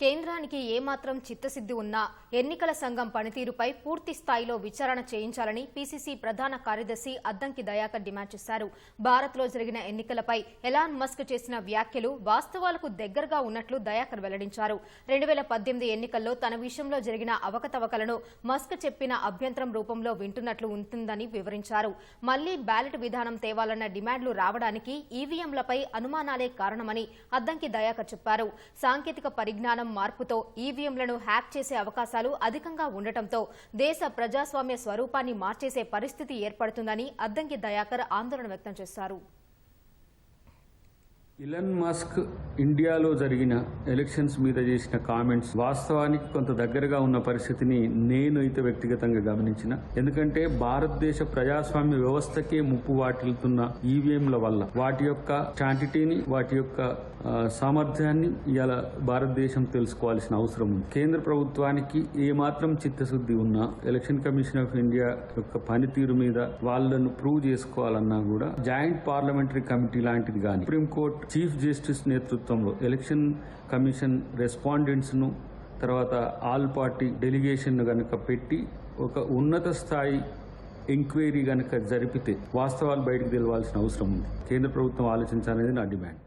కేంద్రానికి ఏమాత్రం చిత్తశుద్ది ఉన్నా ఎన్నికల సంఘం పనితీరుపై పూర్తి స్థాయిలో విచారణ చేయించాలని పీసీసీ ప్రధాన కార్యదర్శి అద్దంకి దయాకర్ డిమాండ్ చేశారు. భారత్లో జరిగిన ఎన్నికలపై ఎలాన్ మస్క్ చేసిన వ్యాఖ్యలు వాస్తవాలకు దగ్గరగా ఉన్నట్లు దయాకర్ వెల్లడించారు. రెండు వేల పద్దెనిమిది ఎన్నికల్లో తన విషయంలో జరిగిన అవకతవకలను మస్క్ చెప్పిన అభ్యంతరం రూపంలో వింటున్నట్లు ఉంటుందని వివరించారు. మళ్ళీ బ్యాలెట్ విధానం తేవాలన్న డిమాండ్లు రావడానికి ఈవీఎంలపై అనుమానాలే కారణమని అద్దంకి దయాకర్ చెప్పారు. సాంకేతిక పరిజ్ఞానం మార్పుతో ఈవీఎంలను హ్యాక్ చేసే అవకాశాలు అధికంగా ఉండటంతో దేశ ప్రజాస్వామ్య స్వరూపాన్ని మార్చేసే పరిస్థితి ఏర్పడుతుందని అద్దంకి దయాకర్ ఆందోళన వ్యక్తం చేశారు. ఇలన్ మస్క్ ఇండియాలో జరిగిన ఎలక్షన్స్ మీద చేసిన కామెంట్స్ వాస్తవానికి కొంత దగ్గరగా ఉన్న పరిస్థితిని నేను అయితే వ్యక్తిగతంగా గమనించిన. ఎందుకంటే భారతదేశ ప్రజాస్వామ్య వ్యవస్థకే ముప్పు వాటిల్తున్న ఈవీఎంల వల్ల వాటి యొక్క క్వాంటిటీని వాటి యొక్క సామర్థ్యాన్ని ఇలా భారతదేశం తెలుసుకోవాల్సిన అవసరం ఉంది. కేంద్ర ప్రభుత్వానికి ఏమాత్రం చిత్తశుద్ధి ఉన్నా ఎలక్షన్ కమిషన్ ఆఫ్ ఇండియా యొక్క పనితీరు మీద వాళ్ళను ప్రూవ్ చేసుకోవాలన్నా కూడా జాయింట్ పార్లమెంటరీ కమిటీ లాంటిది కానీ సుప్రీంకోర్టు చీఫ్ జస్టిస్ నేతృత్వంలో ఎలక్షన్ కమిషన్ రెస్పాండెంట్స్ను తర్వాత ఆల్ పార్టీ డెలిగేషన్ను కనుక పెట్టి ఒక ఉన్నత స్థాయి ఎంక్వైరీ కనుక జరిపితే వాస్తవాలు బయటకు తెలవాల్సిన అవసరం ఉంది. కేంద్ర ప్రభుత్వం ఆలోచించాలనేది నా డిమాండ్.